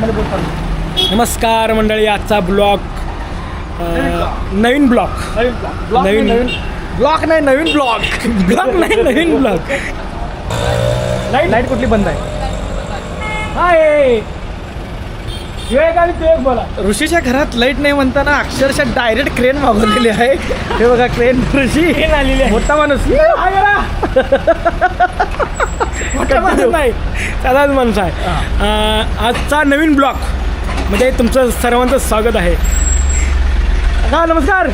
नमस्कार मंडळी आजचा ब्लॉग नवीन ब्लॉग. नवीन नवीन ब्लॉक नाही नवीन ब्लॉक ब्लॉग नाही नवीन ब्लॉग. लाइट लाइट कुठली बंद आहे? हाय! विवेक आणि तू एक बोला. ऋषीच्या घरात लाइट नाही म्हणताना अक्षरशः डायरेक्ट क्रेन मागवलेली आहे. हे बघा क्रेन ऋषी. आलेली आहे. मोठा माणूस. मोठा माणूस नाही. साधाच माणूस आहे. आजचा नवीन ब्लॉगमध्ये तुमचं सर्वांचं स्वागत आहे. हा नमस्कार.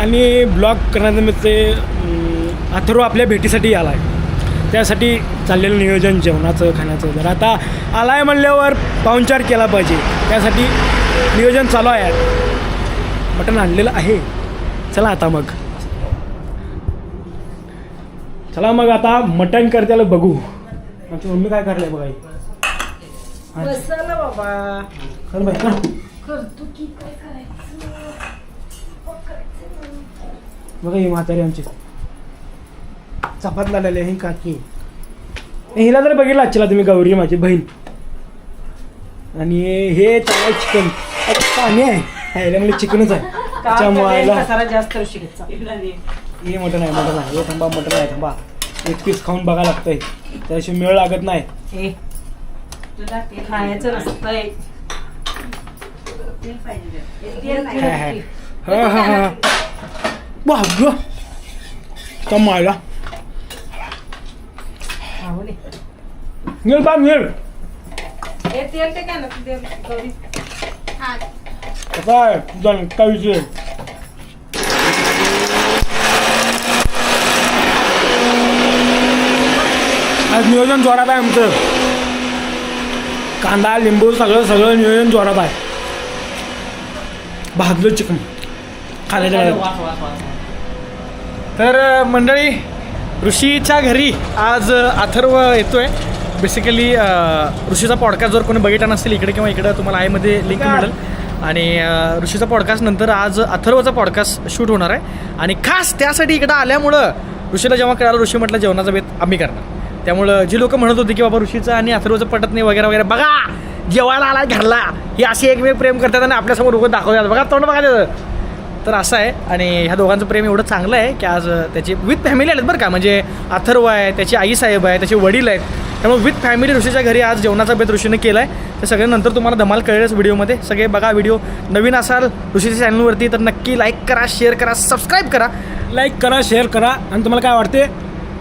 आणि ब्लॉग करण्यानिमित्त अं, अथर्व आपल्या भेटीसाठी आला आहे त्यासाठी चाललेलं नियोजन जेवणाचं खाण्याचं. जर आता आलाय म्हणल्यावर पाहुणचार केला पाहिजे. त्यासाठी नियोजन चालू आहे. मटण आणलेलं आहे. चला आता मग. चला मग आता मटण करत्याला बघू. आमची मम्मी काय करले बघा. बसायला बाबा. कर बाई कर करतो की काय? बघा ही म्हातारी आमची. चपात लागलेली आहे ही काकी. हिला जर बघितलं आजच्याला तुम्ही गौरी माझी बहीण. आणि हे चांगलं चिकन पाणी आहे. ह्याला म्हणजे चिकनच आहे. कसारा जास्त हे मटण आहे मटण आहे. हे थांबा मटण आहे थांबा. एक पीस खाऊन बघा लागतंय. त्याशिवाय मेळ लागत नाही. हे. तुला ते खायचं नसतंय हा हा हा मिळ बा मिळ. हे तेल ते काय ना तुझा काय विषय आज नियोजन जोरात आहे आमचं कांदा लिंबू सगळं सगळं नियोजन जोरात आहे भाजलं चिकन खाण्याच्या वेळेला. तर अ, मंडळी ऋषीच्या घरी आज अ, अथर्व येतोय. बेसिकली ऋषीचा पॉडकास्ट जर कोणी बघितला नसेल इकडे किंवा इकडे तुम्हाला आयमध्ये लिंक मिळेल. आणि ऋषीचा पॉडकास्ट नंतर आज अथर्वचा पॉडकास्ट शूट होणार आहे. आणि खास त्यासाठी इकडं आल्यामुळं ऋषीला जेव्हा कळालं ऋषी म्हटलं जेवणाचा बेत आम्ही करणार. त्यामुळं जी लोक म्हणत होती की बाबा ऋषीचं आणि अथर्वचं पटत नाही वगैरे वगैरे बघा जेवायला आला घरला. ही अशी एकमेव प्रेम करतात आणि आपल्यासमोर उभं दाखवतात. बघा तोंड बघा त्याचं. तर असं आहे. आणि ह्या दोघांचं प्रेम एवढं चांगलं आहे की आज त्याची विथ फॅमिली आलेत बरं का. म्हणजे अथर्व आहे त्याची आई साहेब आहे त्याचे वडील आहेत. त्यामुळे विथ फॅमिली ऋषीच्या घरी आज जेवणाचा बेत ऋषीने केला आहे तर सगळ्यांनंतर तुम्हाला धमाल कळेलच व्हिडिओमध्ये. सगळे बघा व्हिडिओ. नवीन असाल ऋषीच्या चॅनलवरती तर नक्की लाईक करा शेअर करा सबस्क्राईब करा. लाईक करा शेअर करा. आणि तुम्हाला काय वाटते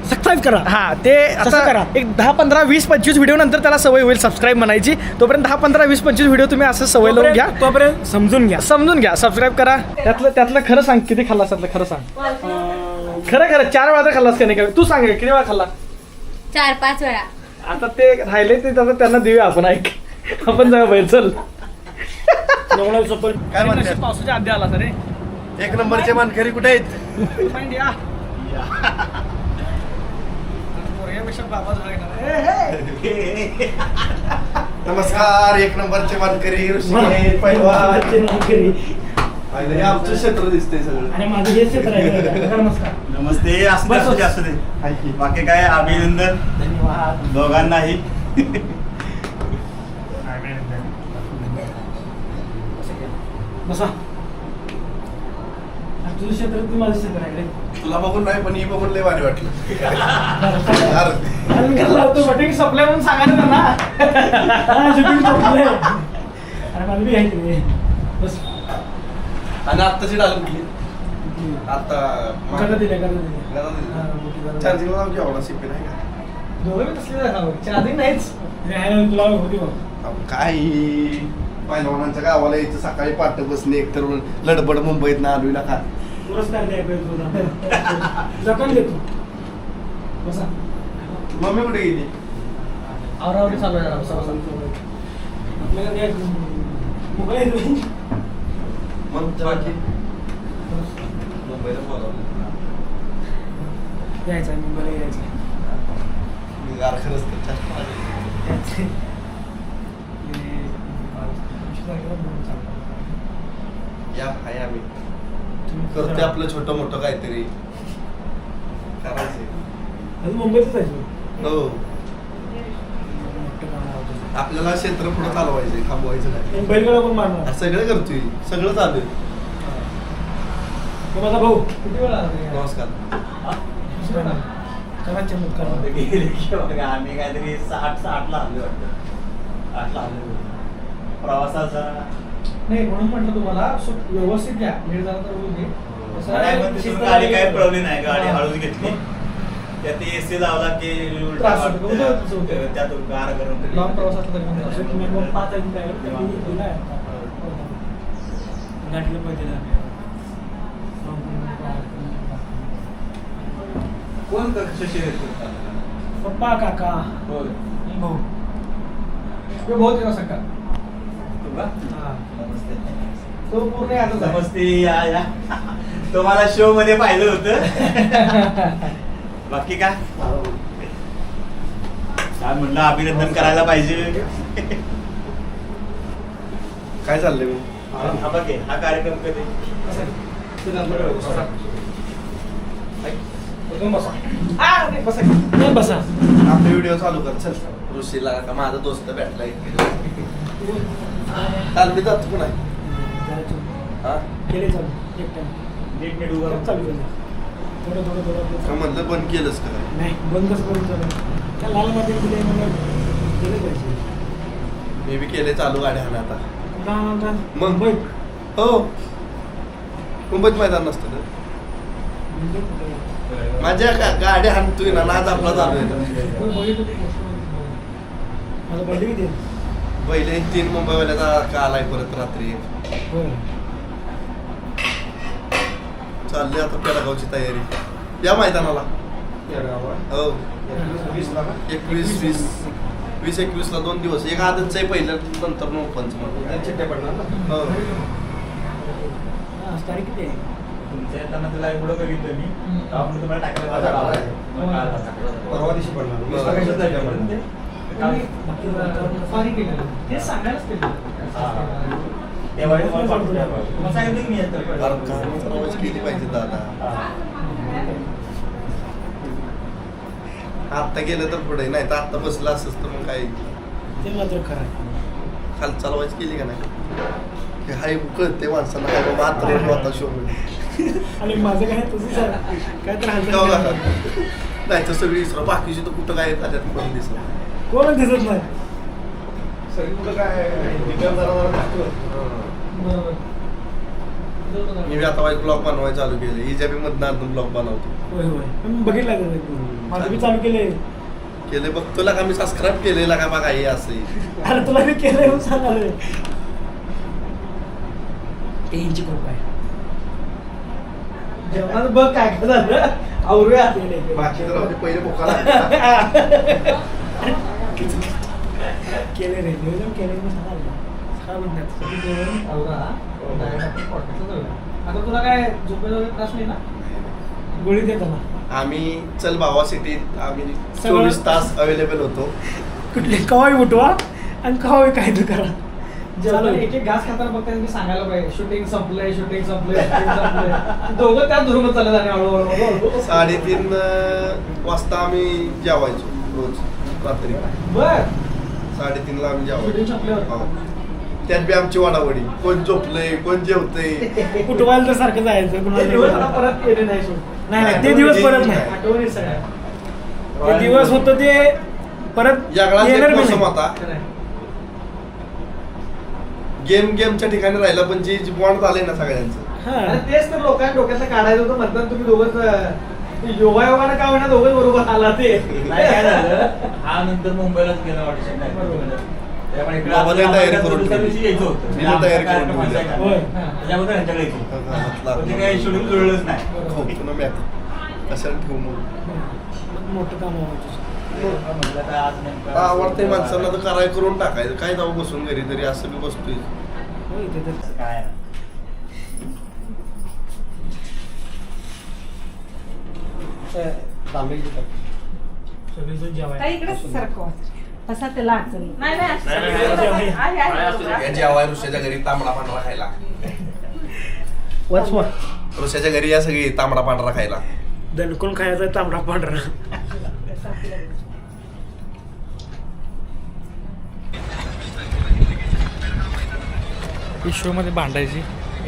सबस्क्राईब करा. हां ते आता करा. एक दहा पंधरा वीस पंचवीस व्हिडिओ नंतर त्याला सवय होईल सबस्क्राईब म्हणायची. तोपर्यंत दहा पंधरा वीस पंचवीस व्हिडिओ तुम्ही असं सवय लावून घ्या. तोपर्यंत समजून घ्या. समजून घ्या. सबस्क्राईब करा. त्यातलं त्यातलं खरं सांग. किती खाल्लास त्यातलं? खरं सांग. खरं खरं. चार वेळा तर खाल्लास का नाही? का तू सांग किती वेळा खाल्ला? चार पाच वेळा. आता ते राहिले ते आता त्यांना देऊया आपण ऐक. आपण जाऊया बाहेर चल. काय म्हणते? पावसाच्या आधी आला रे? एक नंबरचे मानकरी कुठे आहेत? बाबा झाला हे. नमस्कार एक नंबरचे मानकरी ऋषी. हे आमचं क्षेत्र दिसतंय सगळं. आणि माझं हे क्षेत्र आहे. बघा, नमस्कार. नमस्ते असू असू. बाकी काय अभिनंदन. धन्यवाद. दोघांनाही. बसा. तुझं क्षेत्र तू माझं क्षेत्र आहे. तुला बघून नाही पण ही बघून लय भारी वाटलं अरे, आणि घरला होतो म्हणून सांगायचं ना हा, shooting संपलंय. अरे मला बी बस आणि आत्ताची डाल कुठली आता गदा दिले गदा दिले हा, मोठी गदा. चार्जिंग नाही का दोघं बी तसले जाणार चार्जिंग नाहीच तुला होती बघ अहो, काय पैलवानांच्या गावाला यायचं सकाळी पाठ बसणे एकतर लडबड मुंबईत ना आलोय ना का पुरस्कार द्याय पाहिजे तुला जपून देतो बसा मम्मी कुठे गेली आवरावरी चालू आहे जरा, बसा, बसा. आपल्याला काय मोकळं आहे तुम्ही? मग बाकी मुंबईला बोलावलं यायचं आहे, मुंबईला यायचं आहे. मी गार खरंच तर चष्मा आले. यायचं आहे. हे. या हाय आम्ही करते आपलं छोटं मोठं काहीतरी करायचं अजून मुंबईतच आहे तू. हो. आपल्याला क्षेत्र पुढे चालवायचं थांबवायचं नाही. बैलगाडा पण मारणार. सगळं करतोय. सगळं चालू आहे. तो माझा भाऊ. किती वेळा? नमस्कार. करा. गेले की बघा, आम्ही काहीतरी साठ साठला आलो वाटतं. आठला आलो प्रवासाचा नाही म्हणून म्हटलं तुम्हाला व्यवस्थित घ्या. लेट झाला तर होऊ दे. शिस्त गाडी तर- पळवली नाही गाडी हा. हळूच घेतली. त्यात एसी लावला की उलटा त्रास होतो. गार गरम लॉंग प्रवास असला तरी. तुम्ही मग पाच आहे काय. गाठलं पाहिजे ना कोण करतात पप्पा काका. होय. भाऊ. बहुत येणार सकाळ तू का हा. तो पूर्ण आहे. नमस्ते या या. तुम्हाला शो मध्ये पाहिलं होतं. बाकी काय काय म्हणलं अभिनंदन करायला पाहिजे. काय चाललंय मी हा बघे हा कार्यक्रम कधी? बसा. बसा. आपले व्हिडिओ चालू कर चल. ऋषीला का माझा दोस्त भेटलाय. काल मी जातो पण आहे हा? केले चालू एक टाइम नीट नीट उभं राहा. चालू केलं. थोडं थोडं थोडं. का म्हणलं बंद केलंस का? काय? नाही बंद कसं करून चालू. त्या लाल मध्ये दिले केलं पाहिजे मी बी केले चालू गाड्या आता? मुंबईत? हो. मुंबईत मैदान नसतं का? कुठे? माझ्या गा- गाड्या हाणतोय ना नाच आपला चालू आहे. पहिले तीन मुंबईवाल्याचा का आलाय परत रात्री. चालली आता पेडगावची तयारी. या मैदानाला. हो. एकवीस वीस वीस. एकवीस. ला दोन दिवस. एक आदतचं आहे पहिलं नंतर नो पंच हो. हा, आज तारीख किती आहे? तुमच्या येताना तुला एवढं बघितलं मी. आपण तुम्हाला टाकायला. परवा दिवशी पडणार. वीस बरं. तारखेचं झालं झालं. म्हणून ते. बाकी वातावरण फारी केलेलं ते सांगायलाच केलं. तेव्हा तुम्हाला पाठवून द्या. तुम्हाला सांगितलं की मी येतो. कारण काम करावंच केली पाहिजे दादा. आत्ता गेलं तर पुढे नाही तर आत्ता बसलं असंच तर मग काय ते मात्र खरं. खाल चालवायची केली का नाही हाय कळते माणसाला काय बाबा आता रोज होता शो आणि माझं काय आहे काय तर नाही तर सगळी इसरा बाकीची तर कुठं काय त्याच्यात पण दिसत कोण दिसत नाही? सगळी कुठं काय विक्रम जरा जरा बरोबर. मी बी आता वाईट ब्लॉग बनवायला चालू केले. हिच्या बी मधनं ब्लॉग बनवतो. होय होय. पण बघितलं का माझं बी चालू केले केले बघतो का मी सबस्क्राईब केलेला का बघा हे असे अरे तुला मी केलंय म्हणून सांगालोय. ते कृपा आहे. जेवणात बघ काय काय झालं. आवरूया. बाकी तर पहिले बोकाला केले रे नियोजन केले सगळी जेवण आवरा आपण जाऊया. आता तुला काय वगैरे त्रास नाही ना गोळी देतो ना आम्ही चल भावा सिटीत आम्ही चोवीस तास अवेलेबल होतो. कुठले कवाई उठवा आणि कवाई काय तर करा. जेवणाला एक एक घास खाताना बघताना मी सांगायला पाहिजे. शूटिंग संपलंय शूटिंग संपलंय शूटिंग संपलंय. दोघं त्याच धरून चालत आणि हळूहळू. साडेतीन वाजता आम्ही जेवायचो रोज. रात्री. बर. साडेतीनला आम्ही हो. त्यात बी आमची वाडावडी. कोण झोपलंय कोण जेवतंय. उठवायला तर सारखं जायचं परत येणे नाही सोड. नाही, नाही ते दिवस परत नाही. ते दिवस होतं ते परत मोसम. होता. गेम गेमच्या ठिकाणी राहिला पण जे बॉन्ड झालंय ना सगळ्यांचं. हा. आणि तेच तर लोकांना डोक्यातलं काढायचं होतं म्हणतात तुम्ही दोघंच अं, योगा योगानं का होईना दोघंच बरोबर आला ते. नाही काय झालं? हा नंतर मुंबईलाच गेला ऑडिशन बरोबर. त्यामुळे इकडे बाबाला आपल्या तयारी आम्हाला करून दुसऱ्या ठेवली. दिवशी यायचं होतं. मी म्हणजे तयारी आमचा करून कार्यक्रम ठेवली. असायचा. होय. त्याच्याबद्दल त्यांच्याकडे यायचं हातला- पण ते काही शेड्यूल जुळलंच नाही. हो, आता कशाला ठेवू मग? मोठं काम व्हायचं म्हटलं आता आज नेमकं आवडतंय माणसांना तर कराय करून टाकायचं. काय जाऊ बसून घरी तरी असं मी बसतोय. काय? आहे? ताई ऋषाच्या घरी तांबडा पांढरा खायला घरी या सगळी तांबडा पांढरा खायला. दणकून खायचा तांबडा पांढरा. मध्ये भांडायची.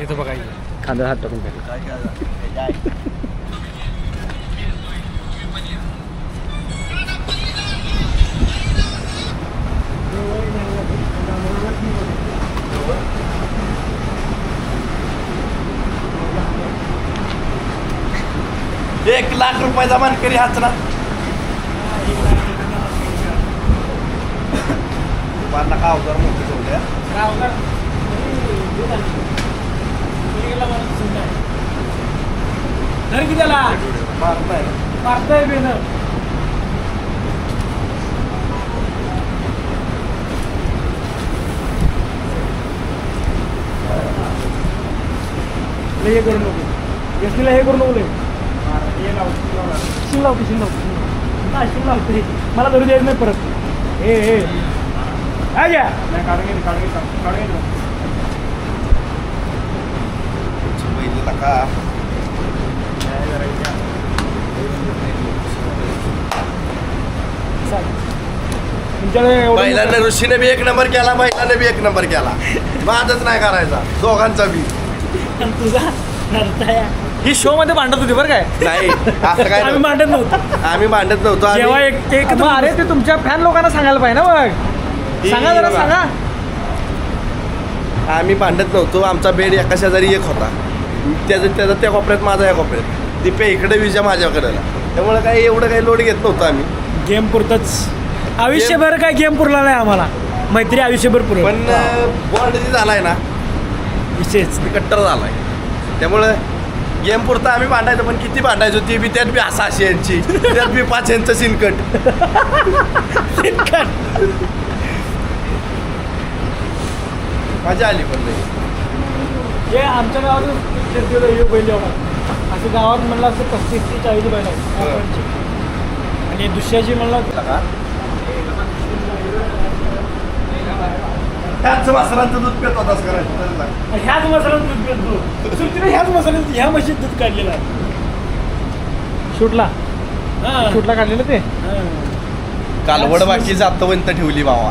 इथं बघायची. खांद्याला हात टाकून एक लाख रुपयाचा मानकरी हाच ना तुम्हाला का अवजार मोठे ठेवल्या धर की त्याला मारताय मारताय बेन हे करू नको. एसटीला हे करू नको. शिव लावते शिव लावते हा शिव लावते. मला धरू द्यायचं नाही परत. हे हे. काय घ्या. का महिलांना ऋषीने बी एक नंबर केला महिलांने बी एक नंबर केला. माझच नाही करायचा दोघांचा बी. आणि तुझा नरताया. ही शोमध्ये भांडत होती बरं काय? नाही असं काय आम्ही. मांडत नव्हतो. आम्ही भांडत नव्हतो आम्ही- जेव्हा एक एक मग अरे ते तुमच्या फॅन लोकांना सांगायला पाहिजे ना मग सांगा जरा बघा. सांगा. आम्ही भांडत नव्हतो आमचा बेड एका शेजारी एक होता. त्याचं त्याचा त्या कोपऱ्यात माझा या कोपऱ्यात. दिप्या इकडे विजय माझ्याकडे त्यामुळे काही एवढं काही लोड घेत नव्हतो आम्ही. गेम पुरतच. आयुष्यभर काय गेम पुरला नाही आम्हाला. मैत्री आयुष्यभर पुरत पण बॉन्ड जे झालाय ना विशेष ते कट्टर झालाय. त्यामुळं गेम पुरता आम्ही भांडायचो पण किती भांडायचो ती बी त्यात बी सहाशे यांची त्यात बी पाच यांचं सिनकट. मजा आली पण नाही हे आमच्या गावात बैल जेव्हा असं गावात म्हणलं असं पस्तीस ते चाळीस बैल आहे आणि दुसऱ्याची म्हणलं का त्याच वासरांचं दूध पेत होतास करायचं तरी सांग. ह्याच मसाल्यात दूध पितो सुट्टीने ह्याच मसाल्यात ह्या म्हशीत दूध काढलेलं आहे. शूटला? हां. शूटला काढलेलं ते? हां. कालवड बाकी जातवंत ठेवली भावा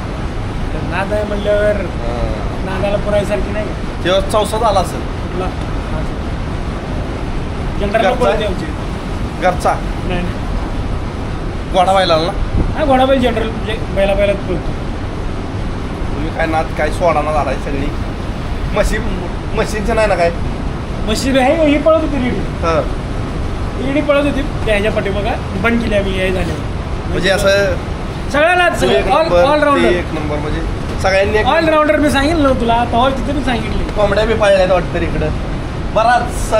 तर नाद आहे म्हणल्यावर नादाला पुरायसारखी नाही. तेव्हा चौसा झाला असेल. तुला जनरल घरचा? पळत द्यायची घरचा? नाही नाही. गोडा व्हायला ना? हा घोडाबाई जनरल म्हणजे बैला बैलात. पळतो तुम्ही काय नात काय सोडाना झालाय सगळी म्हशी म्हशींचं नाही ना काय? म्हशी आहे ही पळत होती रेडी. हं. रेडी पळत होती. त्या ह्याच्या पाठीमागा बंद केली आम्ही हे झाले. म्हणजे असं सगळ्याला नंबर ते ऑलराऊंडर एक नंबर म्हणजे सगळ्यांनी एक ऑलराऊंडर मी सांगितलं ना तुला तेव्हा तिथे मी सांगितले. कोंबड्या बी पाळल्यात वाटतं इकडं. बराच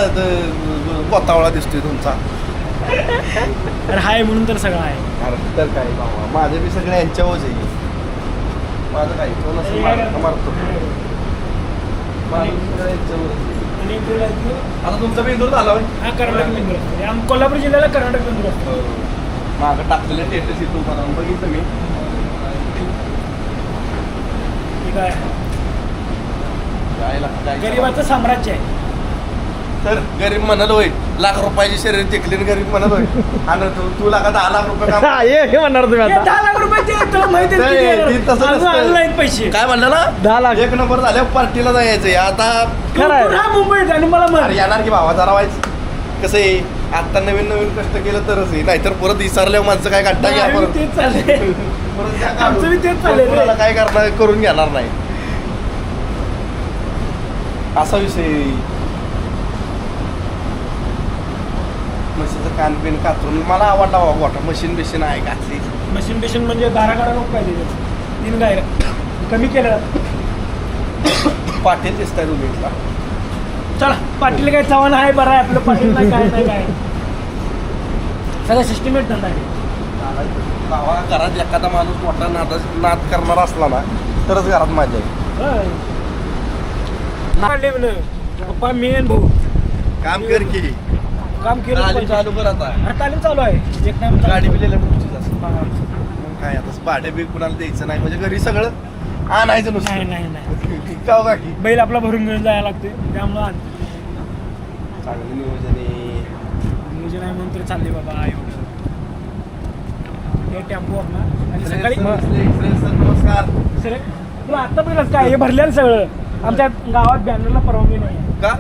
गोतावळा दिसतोय तुमचा. हाय म्हणून तर सगळं आहे. तर काय बाबा माझे बी सगळे यांच्यावरच आहे. माझं काय कोण असं मार- मारतो आता तुमचा बिंदूर झाला हा कर्नाटक बेंदूर असतो. हे आम- कोल्हापूर जिल्ह्याला कर्नाटक बेंदूर असतो. मागं टाकलेलं टेटस इथून बनवून बघितलं मी. ठीक आहे. काय लागतं, काय गरिबाचं साम्राज्य आहे. तर गरीब म्हणत होय लाख रुपयाची शरीर टिकली आणि गरीब म्हणत होय. आणि तू तू लागा दहा लाख रुपये काम हा, हे हे म्हणणार तुम्ही आता. दहा लाख रुपयाचे तुला माहिती आहे नाही, किती ती तसं आहे? अजून नसतं. आले नाहीत पैसे. काय म्हणलं ना? दहा लाख. एक नंबर झाल्यावर पार्टीला जायचंय आता तू खरं आहे. तू राहा मुंबईत आणि मला अरे येणार की भावा जरा व्हायचं. कसं आहे? आता नवीन नवीन कष्ट केलं तरच आहे. नाहीतर परत विसरल्यावर माणसं काय काढता घ्या आम्ही परत. तेच चाललंय. परत घ्या आमचं. बी तेच चाललंय रे. कोणाला काय करणार करून घेणार नाही. असा विषय आहे. म्हशीचं कान पिन कातरून मला आवडला बाबा गोठा मशीन बिशीन आहे घातली. मशीन बिशीन म्हणजे दारा काढा नको पाहिजे त्याचं. तीन गाय कमी केलं. पाटील दिसताय तुम्ही इथला चला पाटील काय चव्हाण आहे बरं आहे आपलं पाटील नाही काय नाही काय सगळं सिस्टमेट धंदा आहे घरात एखादा माणूस मोठा नाद नाद करणारा असला ना तरच घरात माझ्या आहे काढले म्हणलं पप्पा मी आणि भाऊ. काम कर की. काम केलं तालीम. चालू. कर आता. हा, तालीम चालू आहे. एक टाइम गाडी तुमचीच असं काय आता भाडे बी कुणाला द्यायचं नाही म्हणजे घरी सगळं आणायचं नाही नुसतं. नाही नाही का हो काकी बैल आपला भरून घेऊन जायला लागते त्यामुळं आण. चांगलं नियोजन आहे. नियोजन आहे म्हणून तर चालले बाबा एवढं हे टेम्पो ना. आणि सकाळी एक्सप्रेस, सर, नमस्कार. सर तुला आता पहिलंच काय हे भरलेलं सगळं. आमच्या गावात बॅनरला परवानगी नाही आहे. का?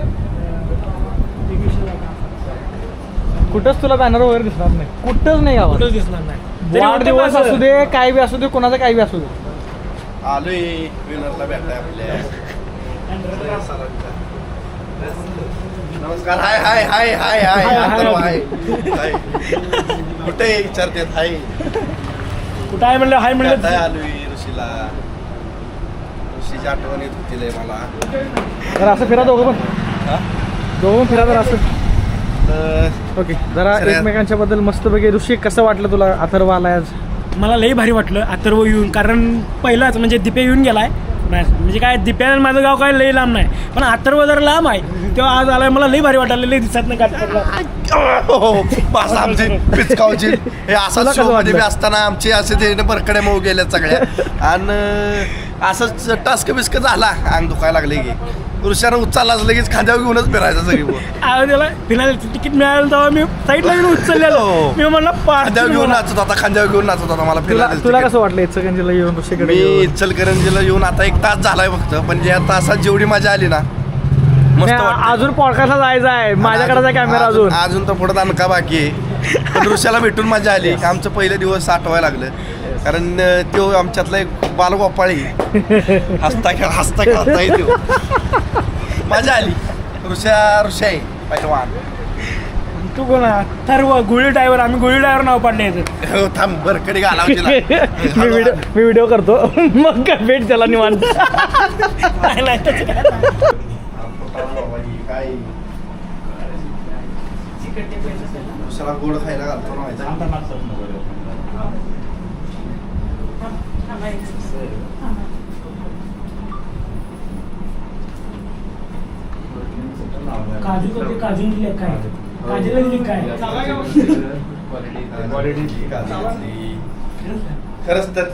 कुठंच तुला बॅनर वगैरे दिसणार नाही. कुठंच नाही गावात. कुठंच दिसणार नाही. तरी वाढदिवस वाटतं असू. दे काय बी असू दे कोणाचा काय बी असू दे. आलोय विनरला भेटाय आपल्या. नमस्कार हाय हाय हाय हाय हाय हाय, हाय. अथर्व, हाय. हाय. कुठे विचारतात हाय. कुठं आहे म्हणलं? हाय भेटाय म्हणलं आलोय ऋषीला. ऋषीची आठवण येत होती लय मला. तर असं फिरा दोघं पण. हा? दोघं पण फिरा जरा असं. तर ओके जरा एकमेकांच्या बद्दल मस्त पैकी ऋषी कसं वाटलं तुला अथर्व आलाय आज मला लई भारी वाटलं अथर्व येऊन. कारण पहिलाच म्हणजे दिप्या येऊन गेलाय. नाही, म्हणजे काय दिप्या आणि माझं गाव काय लई लांब नाही. पण अथर्व जर लांब आहे तेव्हा आज आलाय मला लई भारी वाटायला लई दिसत नाही पडला पास आमची पिचकावची. हे तुला असाच कसं शो मध्ये बी वाटलं? असताना आमची असे ते बरकडे मऊ गेल्या सगळ्या. आणि असंच टास्क बिस्क झाला. अंग दुखायला लागले की. पुरुषानं उचललाच लगेच खांद्यावर घेऊनच फिरायचं सगळी त्याला फिनायला तिकीट मिळालं तेव्हा मी साईडला येऊन उचललेलो. हो. मी म्हणलं खांद्यावर घेऊन नाचत होता खांद्यावर घेऊन नाचत होता मला तुला फिरायला तुला. कसं वाटलं इचलकरंजीला येऊन ऋषीकडे मी येऊन? इचलकरंजीला येऊन आता एक तास झालाय फक्त पण या तासात जेवढी मजा आली ना मस्त नाही, वाटलं. अजून पॉडकास्टला जायचं आहे. माझ्याकडे कॅमेरा अजून अजून तर पुढे दणका बाकी आहे. पण ऋषाला भेटून मजा आली. आमचं पहिलं दिवस आठवायला लागलं. कारण अं, तो आमच्यातला एक बालगोपाळी हसता खेळ हसता खेळता येतो मजा आली. ऋषा ऋषा आहे पैलवान. तू कोण आहे? अथर्व गुळी ड्रायव्हर आम्ही गुळी ड्रायव्हर नाव पाडले याचं हो, थांब बरकडी घालावची मी व्हिडिओ मी व्हिडिओ करतो. मग काय भेट त्याला निवांत. नाही, नाही, त्याचं काय नाही. काय ऋषाला गोड खायला घालतो ना व्हायचा काजू कधी काजू दिली काय काजूला दिली काय खरंच तर.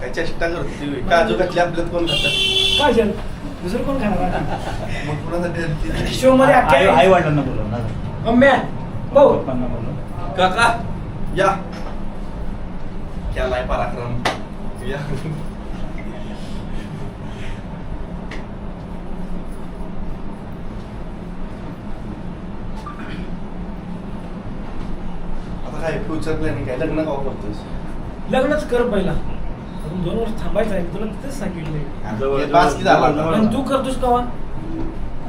काय चेष्टा करते काजू घातली आपल्यात कोण खातात काजल. दुसरं कोण खाणार मग कुणासाठी शो मध्ये आई आई अख्ख्या वडिलांना बोलव ना. अम्म्या बोलव. काका या. केलाय पराक्रम. या. काय फ्युचर प्लॅनिंग काय? लग्न का करतोस लग्नच कर पहिला. अजून दोन वर्ष थांबायचं आहे तुला तिथेच सांगितलंय हे झाला. आणि तू करतोस कवा?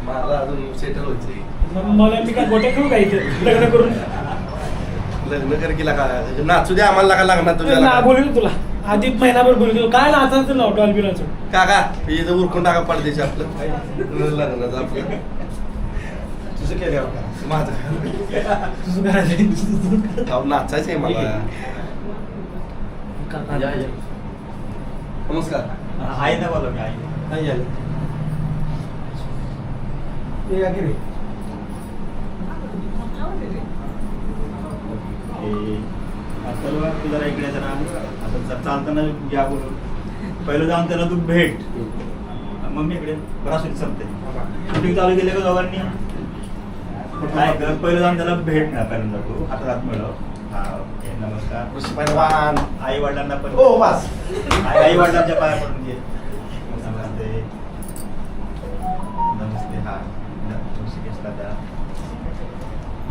मला अजून सेटल व्हायचंय. मग मला मी काय गोट्या खेळू का इथे? लग्न करून? लग्न कर केला का नाचू दे आम्हाला का लागणार ना तुझ्या बोलू तुला. आधी महिनाभर काय नाचायचं ना डॉल बिलाचं काका हे इथं उरकून टाका पडदेशी आपलं. लग्नाचं आपलं. तुझं केलं माझं. तुझं करायचं अहो, नाचायचंय मला. नमस्कार. आईना बोलव मी आई. नाही आले. ते या की रे. अथर्व तू जरा इकडे जरा असं चालताना घ्या बोलून पहिलं जाऊन त्याला तू भेट. मग मी इकडे बराच संपते. शूटिंग चालू केले का दोघांनी? पहिलं जाऊन त्याला भेट ना पहिल्यांदा तू हातात हात मिळव. हा ओके नमस्कार. पैलवान. आई वडिलांना पण बस. आई वडिलांच्या पाया पडून घे. नमस्ते. नमस्ते हा.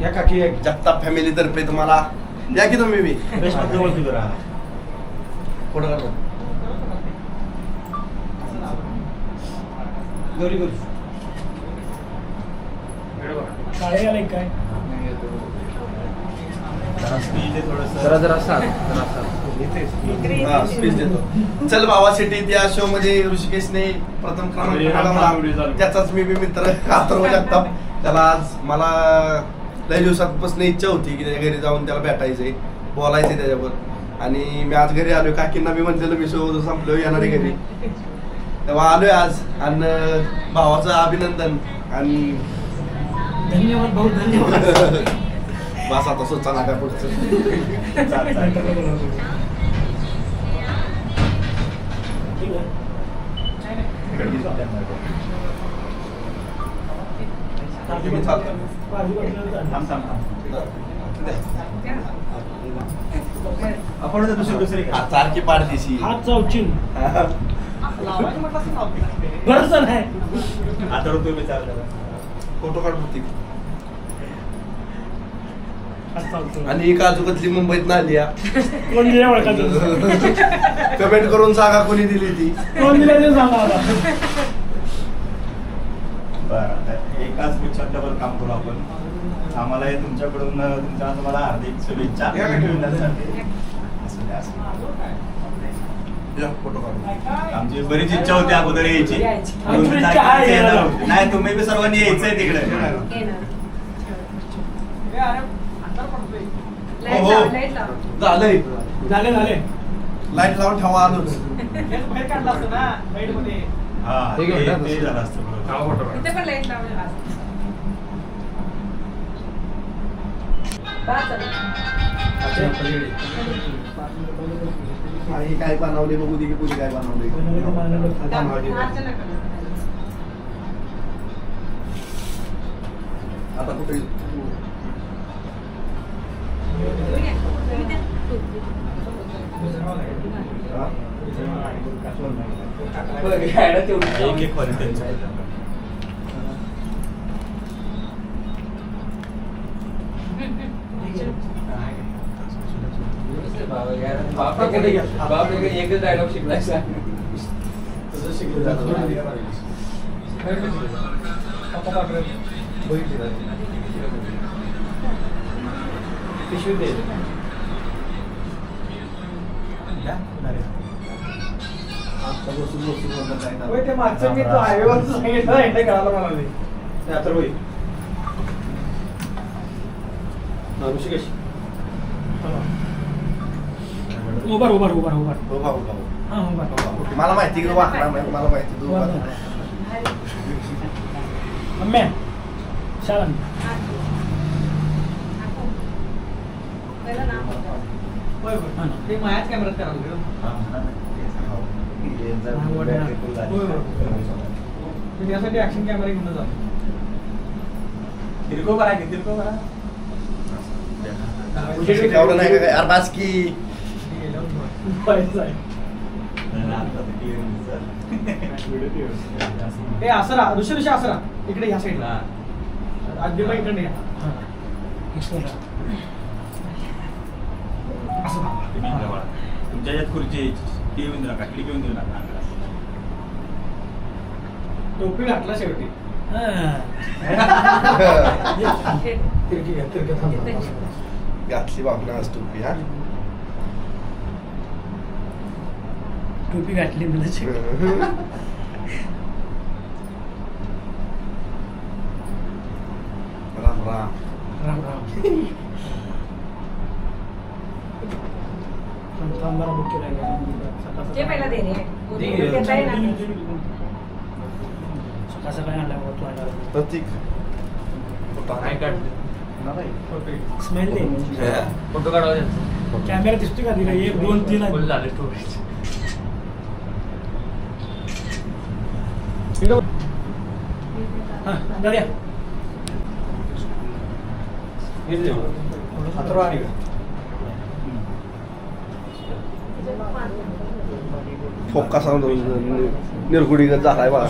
या काकी एक जगताप फॅमिली तर्फे तुम्हाला या की तुम्ही बी? पुढं. गौरी गौरी काळे आले काय जरा आहे. जरा हा. चल बाबा सिटीत या शो मध्ये ऋषिकेशने प्रथम क्रमांक. त्याचाच मी बी मित्र अथर्व जगताप. त्याला आज मला लई दिवसापासून इच्छा होती की त्याच्या घरी जाऊन त्याला भेटायचंय बोलायचंय त्याच्यावर आणि मी आज घरी आलोय. काकींना मी म्हटलेलं मी शो संपलो येणारे घरी. तेव्हा आलोय आज. आणि भावाचं अभिनंदन. आणि धन्यवाद भाऊ धन्यवाद. बस आता सुचा नका पुढचं. आपण दुसरी दुसरी हा, सारखी पाडदेशी हात चौचिन नाही. आता तुम्ही विचार करा. फोटो काढ प्रतीक आज चालतो. आणि ही काजूकतली मुंबईत आली कोण कमेंट करून सांगा कोणी दिली ती. कोण दिल्या ते सांगा आता. बरं एकाच पिक्चरवर काम करू आपण. आम्हाला हे तुमच्याकडून तुमच्या तुम्हाला हार्दिक शुभेच्छा. आमची बरीच इच्छा होती अगोदर यायची. नाही तुम्ही बी सर्वांनी यायचंय तिकडे येणार. ए, अरे, अंधार पडतोय. लाइट हो. लाव, लाइट लाव. झालंय झाले झाले लाइट लावून ठेवा आलोच बाहेर काढलं असतं ना लाइटमध्ये हा ते ते झालं असतं बरोबर. इथे पण लाइट लावलेलं असतं. पाच जण. आणि काय बनवले बघू दे की कुणी काय बनवले. आता कुठे एक एक वाली त्यांचं. एकच डायलॉग शिकलाय पिशवी दे. ते मागचं मी तो हायवेवर सांगितलं एकदा कळालं मला ते. ते आता होय. ऋषी कशी? उभार उभार उभार उभार. हो भाऊ भाऊ हा उभार. मला माहिती की वाकडा माहिती मला माहिती तू उभार. अम्म्या शाळा. पहिलं होतं. ते कॅमेरात. हा, हा. हे हा, त्यासाठी ऍक्शन कॅमेरा घेऊन जातो तिरको करा की तिरको करा. बास की. ए ऋषी ऋषी इकडे ह्या साईडला आजीबा इकडे या. असं राहा. तुमच्या यात खुर्ची ती येऊन देऊ नका क्लिक येऊन देऊ नका टोपी घातला शेवटी तिरकी घ्या तिरकी थांबा. घातली बापना आज टोपी हा टोपी घातली म्हणजे राम राम राम राम थांबारा बुक केला ते पहिला दे रे. दे. देता येणार नाही. सकाळ सकाळी आणला तू आणला प्रतीक। फोटो काय काढ स्मेल दे। फोटो काढवा कॅमेरा दिसतोय का तिला एक दोन तीन फुल आहे. झाले स्टोरेज हा दाद्या अथर्व आणि का? फोक्का सांगतो निरगुडीगत झालाय बघा